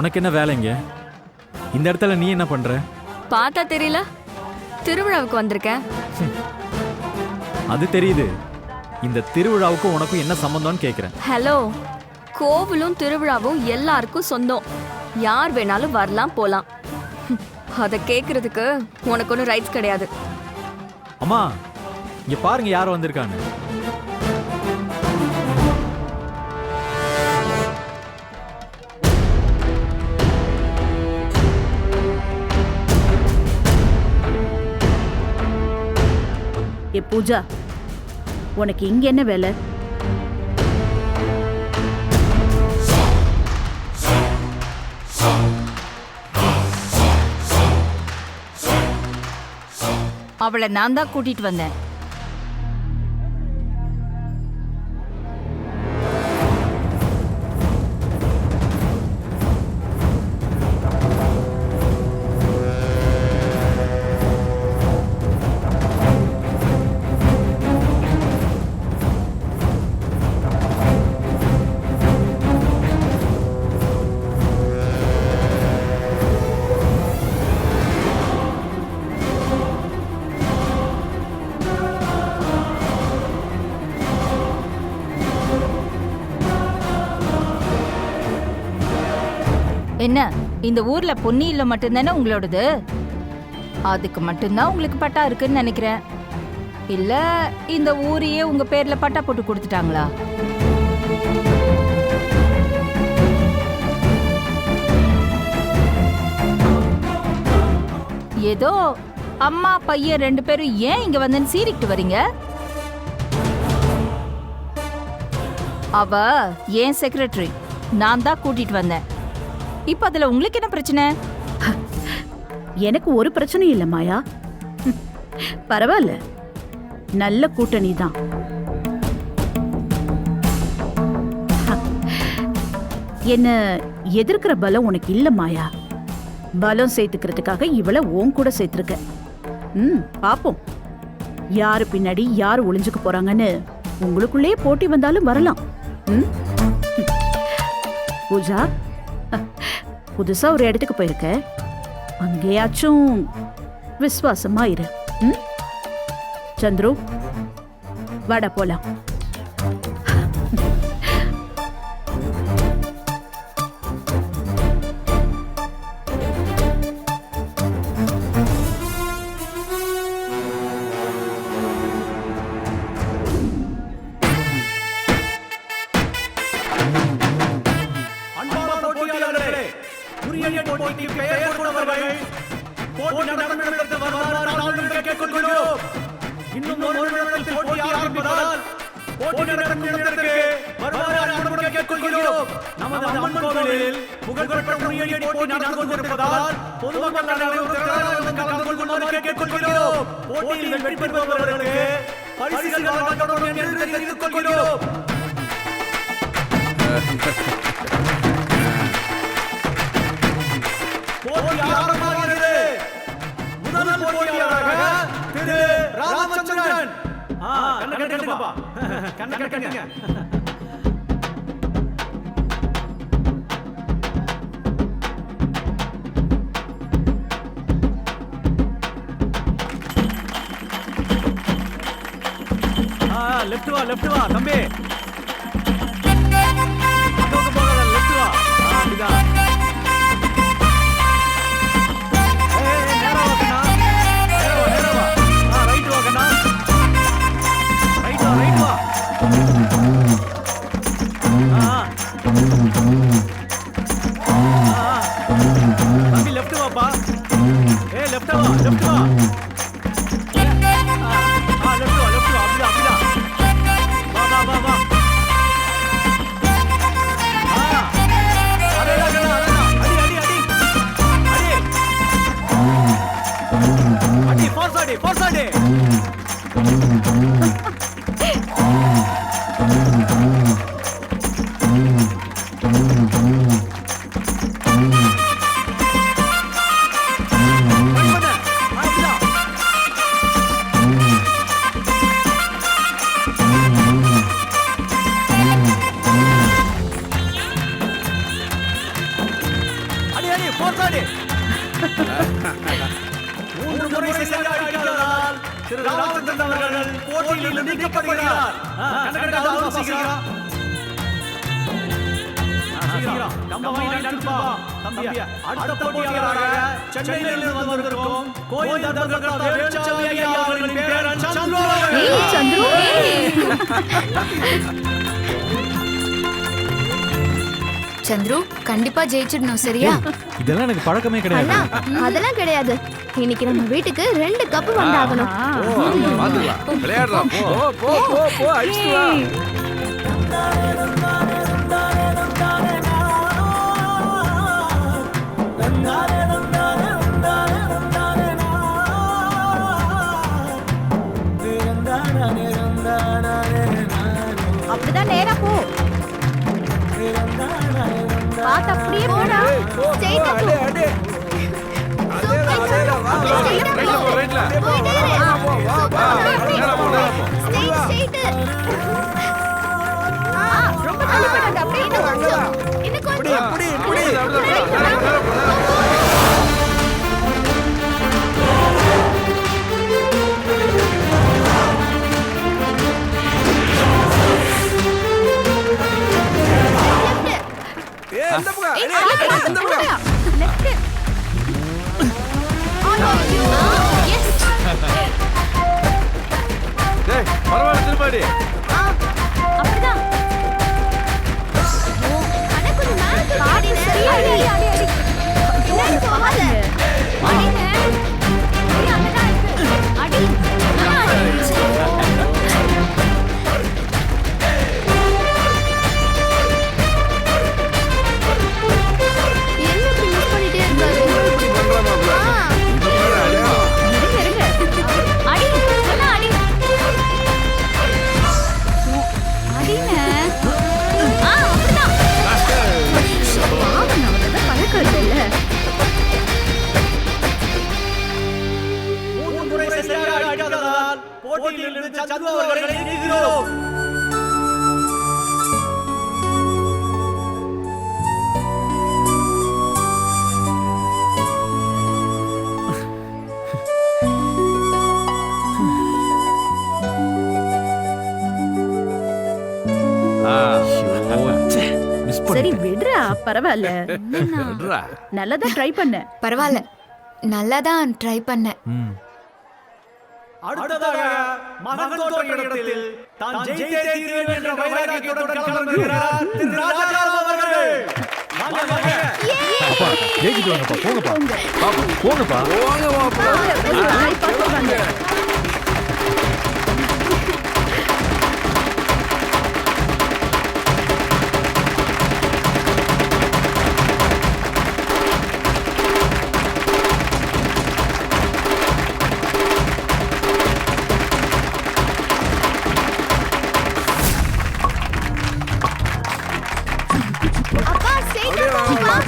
உனக்கு என்ன வேலைங்க? இந்த இடத்துல நீ என்ன பண்ற? பார்த்தா தெரியல. திருவிழாவுக்கு வந்திருக்கேன் அது தெரியுது. இந்த திருவிழாவுக்கும் உனக்கும் என்ன சம்பந்தம்னு கேக்குறேன். ஹலோ கோவிலும் திருவிழாவும் எல்லாருக்கும் சொந்தம். யார் வேணாலும் வரலாம் போலாம். ஹம், அதை கேட்கறதுக்கு உனக்கு ஒன்றும் ரைட்ஸ் கிடையாது. அம்மா இங்க பாருங்க யார் வந்திருக்கான்னு. ஏ பூஜா உனக்கு இங்க என்ன வேலை? அவளை நான் தான் கூட்டிட்டு வந்தேன். என்ன இந்த ஊர்ல பொன்னி இல்ல மட்டும்தானே உங்களோடது? அதுக்கு மட்டும்தான் உங்களுக்கு பட்டா இருக்குன்னு நினைக்கிறேன். இல்ல இந்த ஊரையே உங்க பேர்ல பட்டா போட்டு கொடுத்துட்டாங்களா? ஏதோ அம்மா பையன் ரெண்டு பேரும் ஏன் இங்க வந்து சீரிக்கிட்டு வரீங்க? அவ ஏன் செக்ரட்டரி நான் தான் கூட்டிட்டு வந்தேன். இப்ப அதுல உங்களுக்கு என்ன பிரச்சனை? எனக்கு ஒரு பிரச்சனையும் இல்லை மாயா. பரவாயில்ல. நல்ல கூட்டணி தான். என்ன எதிர்க்கிற பலம் உனக்கு இல்ல மாயா. பலம் சேர்த்துக்கிறதுக்காக இவளை உன் கூட சேர்த்துருக்க. ம் பாப்போம். யாரு பின்னாடி யார் ஒளிஞ்சுக்க போறாங்கன்னு உங்களுக்குள்ளேயே போட்டி வந்தாலும் வரலாம். ம்? பூஜா புதுசா ஒரு இடத்துக்கு போயிருக்க. அங்கேயாச்சும் விசுவாசமா இரு. சந்துரு வாடா போலாம். உரிய போட்டிக்கு பெயர் கொண்டவர்கள் போட்டி நடந்த வருமாறு தாழ்வுகள் கேட்டுக்கொள்கிறோம். இன்னும் ஒரு நிமிடத்தில் போட்டி ஆரம்பிப்பதால் போட்டி நடக்கும் இடத்திற்கு வருமாறு அன்புடன் கேட்டுக்கொள்கிறோம். நமது அம்மன் கோவிலில் புகழ்பெற்ற உரிய போட்டி நடந்து கொண்டிருப்பதால் பொதுமக்கள் அனைவரும் கலந்து கொள்ளுமாறு கேட்டுக்கொள்கிறோம். போட்டியில் வெற்றி பெறுபவர்களுக்கு பரிசுகள் வழங்கப்படும் என்று தெரிவித்துக் கொள்கிறோம் போட்டி ஆரம்பமாகிறது முதல் போட்டியாளராக திரு ராமச்சந்திரன் ஆ, கட்டுங்கப்பா. கண்ணை கட்டுங்க. ஆ, வா லெஃப்ட் வா தம்பி ஏய், left வா, left வா. ஆ, போர்த்தாடி மூன்று முறை சரியாக திரு ராமச்சந்திரன் அவர்கள் போட்டியிலிருந்து நீக்கப்படுகிறார். சென்னையிலிருந்து வந்திருக்கும் கோயில் தர்மகர்த்தா சந்துரு கண்டிப்பா ஜெயிச்சிடணும் சரியா? இதெல்லாம் எனக்கு பழக்கமே கிடையாது. அதெல்லாம் கிடையாது. இன்னைக்கு நம்ம வீட்டுக்கு ரெண்டு கப் வந்தாகணும். விளையாடுறா போ. போ போ போ அடிச்சுட்டு இன்னும் கொஞ்சம். பரவாயில்ல. விட்றா நல்லதா ட்ரை பண்ண. பரவாயில்ல. நல்லா தான் ட்ரை பண்ணேன் ம். அடுத்ததாக மகன் தோற்ற இடத்தில் தான் ஜெயித்தே தீருவேன் என்ற வைராக்கியத்துடன் களமிறங்குகிறார் திரு ராஜாராம் அவர்கள். அப்பா ஜெயிச்சுட்டு வாங்கப்பா போங்கப்பா. போங்கப்பா. போங்க வா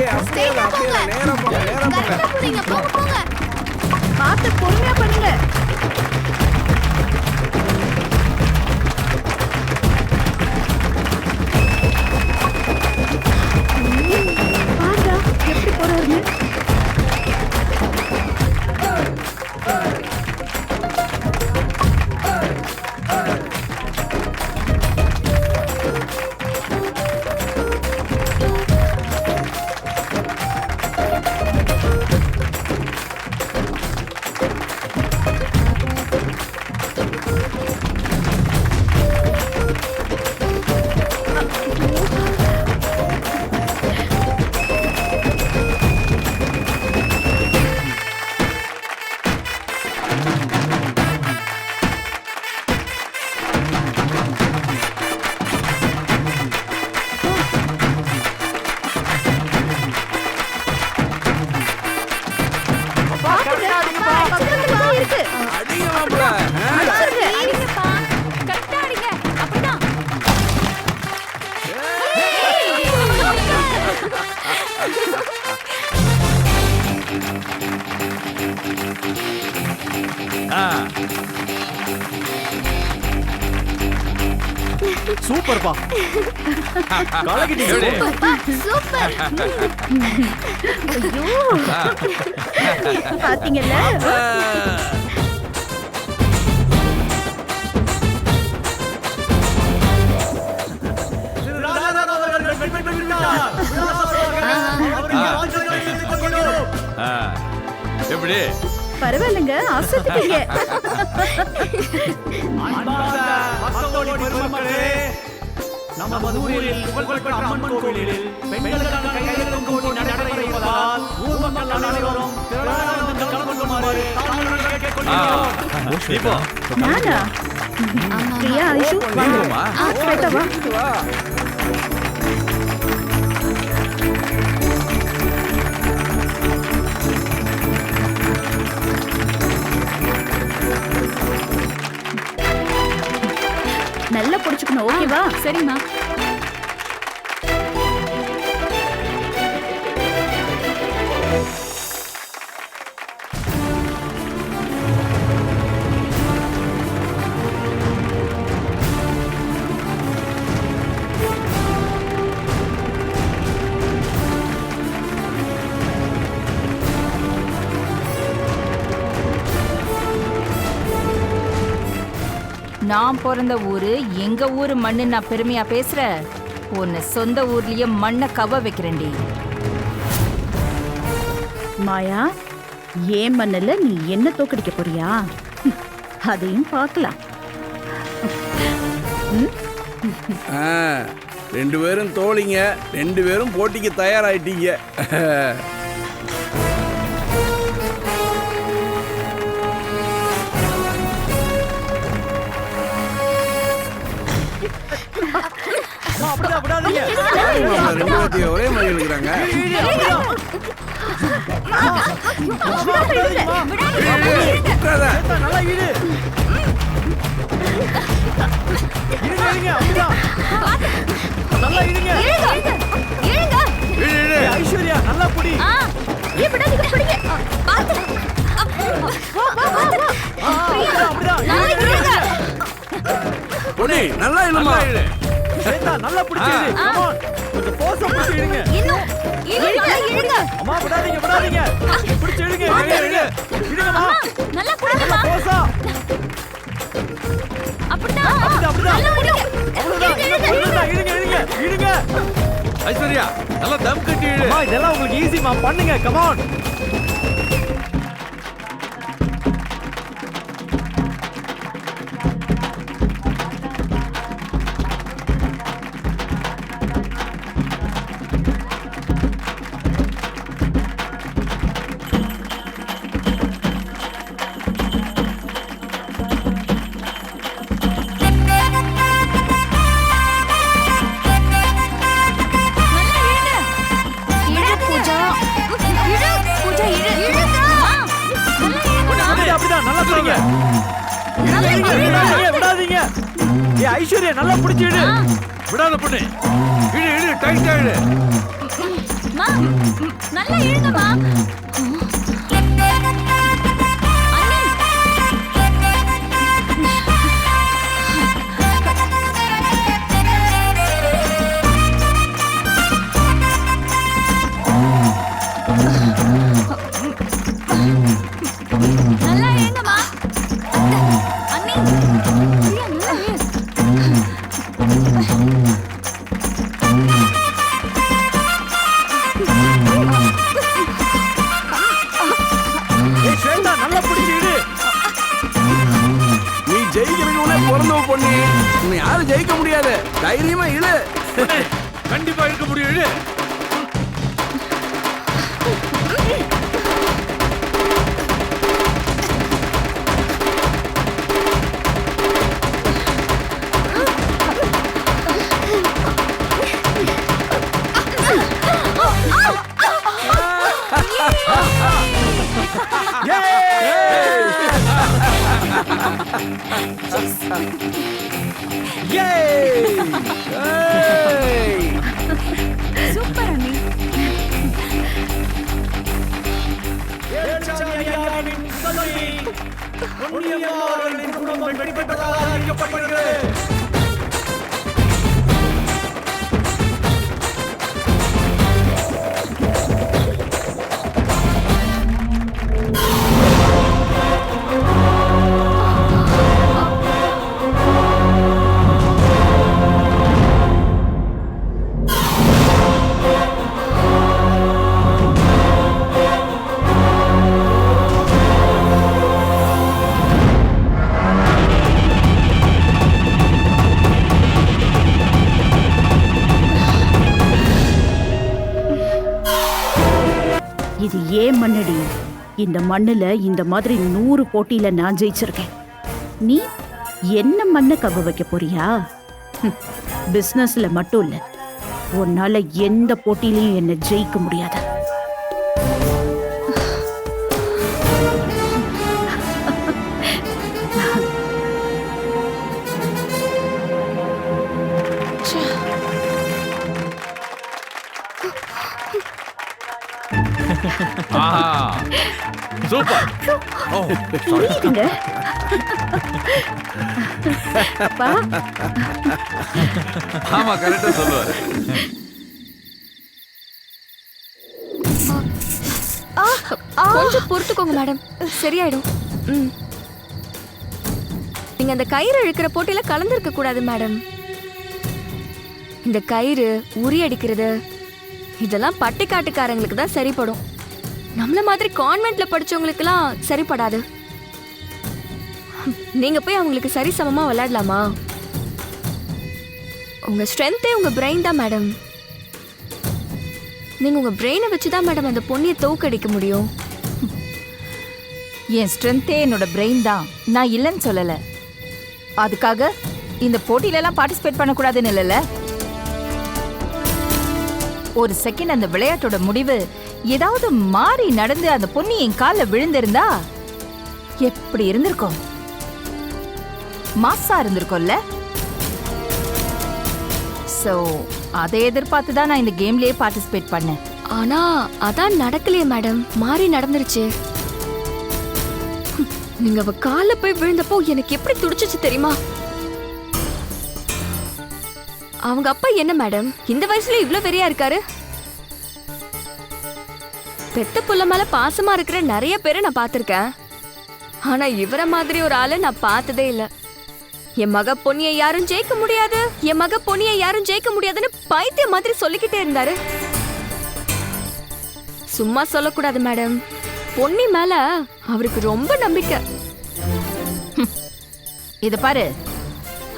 அப்படியே அப்படியே அப்படியே. நேரா போங்க நேரா போங்க. சூப்பர் பா. கலக்கிட்டீங்க சூப்பர் ஐயோ. பாத்தீங்கல்ல? எப்படி? பரவாயில்லைங்க அசத்துட்டீங்க நமது ஊரில் புகழ்பெற்ற அம்மன் கோவிலில் பெண்களுக்கான கையெழுத்தும் போட்டி நடைபெற இருப்பதால் ஊர் மக்கள் அனைவரும் நானா பிரியா ஐஷு வா ஓகேவா? சரிம்மா. நான் பிறந்த ஊரு எங்க ஊரு மண்ணு நான் பெருமையா பேசுற? உன்னை சொந்த ஊர்லயே மண்ணை கவ வைக்கிறேன்டி. மாயா ஏன் மண்ணில் நீ என்ன தோக்கடிக்க போறியா? அதையும் பார்க்கலாம். ஆ, ரெண்டு பேரும் தோழிங்க ரெண்டு பேரும் போட்டிக்கு தயாராயிட்டீங்க. ஒரே மாதிரி இருக்கிறாங்க நல்லா இழுங்க, அப்படிதான். நல்லா ஐஸ்வர்யா நல்லா புடி அப்படிதான். பொண்ணு நல்லா இல்லமா சேத்தா, நல்லா பிடிச்சு இழு. Come on. கொஞ்சம் ஆ பிடிச்சு இழுங்க. அம்மா, விடாதீங்க, விடாதீங்க. பிடிச்சு இழுங்க, இழுங்க, இழுங்க. இழுங்கம்மா. நல்லா force ஆ. அப்படிதான் அப்படிதான், அப்படிதான். இன்னும். இழுங்க, இழுங்க, இழுங்க. ஐஸ்வர்யா நல்லா தம் கட்டி இழு. இதெல்லாம் உங்களுக்கு ஈஸிமா பண்ணுங்க கமான் ஏய் ஐஸ்வர்யா நல்லா பிடிச்சு இடு. விடாத பொண்ணு. இழு இழு டைட்டா இழு நல்லா இழுங்கம்மா. பிறந்தவ பொண்ணு. உன்னை யாரும் ஜெயிக்க முடியாது. தைரியமா இழு. கண்டிப்பா இருக்க முடியும் பொன்னியம்மா அவர்களின் குடும்பம் வெற்றி பெற்றதாக அறிவிக்கப்படுகிறது இது ஏன் மண்ணடி இந்த மண்ணுல இந்த மாதிரி நூறு போட்டியில நான் ஜெயிச்சிருக்கேன். நீ என்ன மண்ணை கவ வைக்க போறியா? பிசினஸ்ல மட்டும் இல்ல. உன்னால எந்த போட்டியிலையும் என்னை ஜெயிக்க முடியாது. சூப்பர் ஓ புரியுதுங்க அப்பா ஆமா கரெக்டா சொல்லுவாரு கொஞ்சம் பொறுத்துக்கோங்க மேடம் சரியாயிடும். ம். நீங்க அந்த கயிறு இழுக்கிற போட்டியில கலந்துருக்க கூடாது மேடம் இந்த கயிறு உரி அடிக்கிறது இதெல்லாம் பட்டிக்காட்டுக்காரங்களுக்கு தான் சரிப்படும். நம்மள மாதிரி கான்வென்ட்ல படிச்சவங்களுக்குலாம் சரிப்படாது. நீங்க போய் அவங்களுக்கு சரி சரிசமமா விளையாடலாமா? உங்க ஸ்ட்ரென்த்தே உங்க பிரெயின் தான் மேடம் நீங்க உங்க பிரெயினை வச்சு தான் மேடம் அந்த பொண்ணியை தோக்கடிக்க முடியும். என் ஸ்ட்ரென்த்தே என்னோட பிரெயின் தான். நான் இல்லைன்னு சொல்லல. அதுக்காக இந்த போட்டியிலலாம் பார்ட்டிசிபேட் பண்ணக்கூடாதுன்னு இல்லைல்ல? ஒரு செகண்ட் அந்த விளையாட்டோட முடிவு ஏதாவது மாறி நடந்து அந்த பொண்ணு என் காலில் விழுந்திருந்தா எப்படி இருந்திருக்கும்? மாசா இருந்திருக்கும்ல? சோ அதை எதிர்பார்த்து தான் நான் இந்த கேம்லயே பார்ட்டிசிபேட் பண்ணேன். ஆனா அதான் நடக்கலையே மேடம். மாறி நடந்துருச்சு. நீங்க அவ கால போய் விழுந்தப்போ எனக்கு எப்படி துடிச்சிச்சு தெரியுமா? அவங்க அப்பா என்ன மேடம்? இந்த வயசுல இவ்ளோ பெரியா இருக்காரு? பெத்த புள்ள மேல பாசமா இருக்கிற நிறைய பேரை நான் பார்த்துருக்கேன். ஆனா இவர மாதிரி ஒரு ஆளை நான் பார்த்ததே இல்ல. என் மக பொன்னியை யாரும் ஜெயிக்க முடியாது. என் மக பொன்னியை யாரும் ஜெயிக்க முடியாதுன்னு பைத்திய மாதிரி சொல்லிக்கிட்டே இருந்தாரு. சும்மா சொல்லக்கூடாது மேடம். பொன்னி மேல அவருக்கு ரொம்ப நம்பிக்கை. இத பாரு.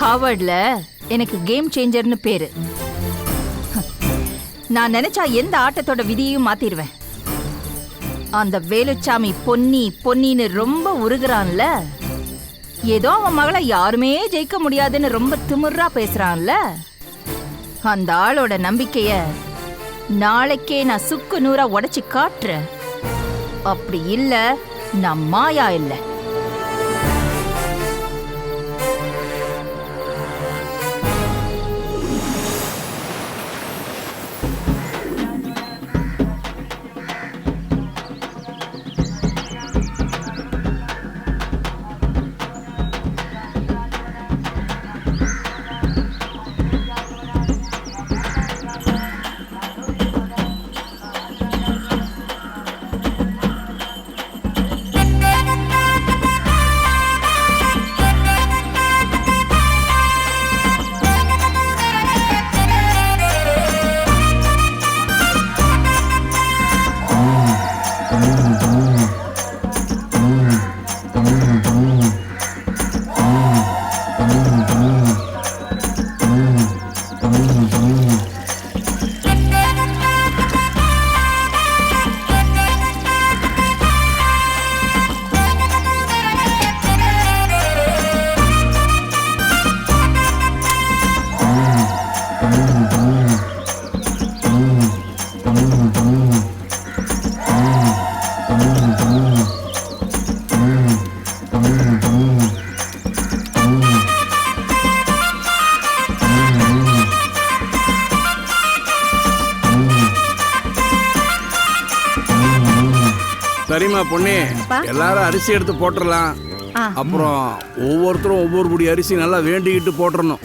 ஹார்வர்ட்ல எனக்கு கேம் சேஞ்சர்னு பேரு. நான் நினைச்சா எந்த ஆட்டத்தோட விதியையும் மாத்திடுவேன் அந்த வேலுச்சாமி பொன்னி பொன்னின்னு ரொம்ப உருகுறான்ல. ஏதோ அவன் மகளை யாருமே ஜெயிக்க முடியாதுன்னு ரொம்ப திமிர்றா பேசுறான்ல. அந்த ஆளோட நம்பிக்கைய நாளைக்கே நான் சுக்கு நூறா உடைச்சு காட்டுறேன். அப்படி இல்ல நான் மாயா இல்லை. சரிம்மா பொண்ணு. எல்லாரும் அரிசி எடுத்து போட்டுடலாம் அப்புறம் ஒவ்வொருத்தரும் ஒவ்வொரு புடி அரிசி நல்லா வேண்டிக்கிட்டு போட்டுறணும்.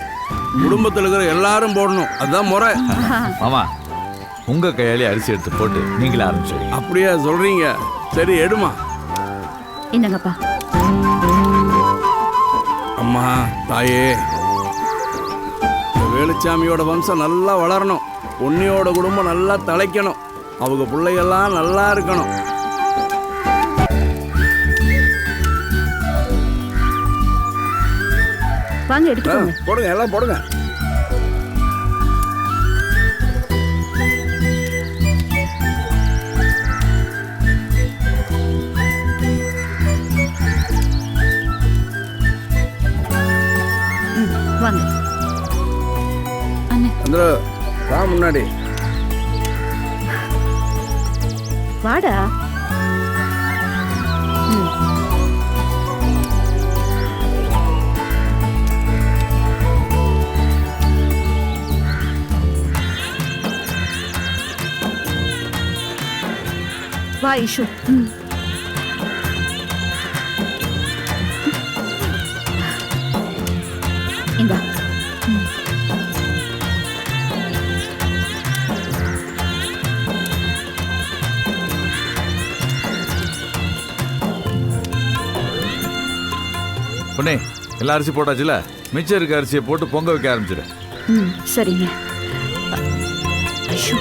குடும்பத்தில் இருக்கிற எல்லாரும் போடணும். அதுதான் முறை. மாமா உங்க கையாலே அரிசி எடுத்து போட்டு நீங்களே ஆரம்பிச்சிடுங்க அப்படியா சொல்றீங்க. சரி எடுமா. என்னங்கப்பா? அம்மா தாயே. வேலுச்சாமியோட வம்சம் நல்லா வளரணும். பொன்னியோட குடும்பம் நல்லா தலைக்கணும். அவங்க பிள்ளைகள்லாம் நல்லா இருக்கணும். வாங்க எடுத்துக்கோங்க. போடுங்க எல்லாம் போடுங்க. வாங்க. முன்னாடி. வாடா. வா இஷு. இந்தா. பொண்ணே எல்லா அரிசி போட்டாச்சுல? மிச்சம் இருக்க அரிசியை போட்டு பொங்க வைக்க ஆரம்பிச்சிடு ம் சரிங்க. ஐயோ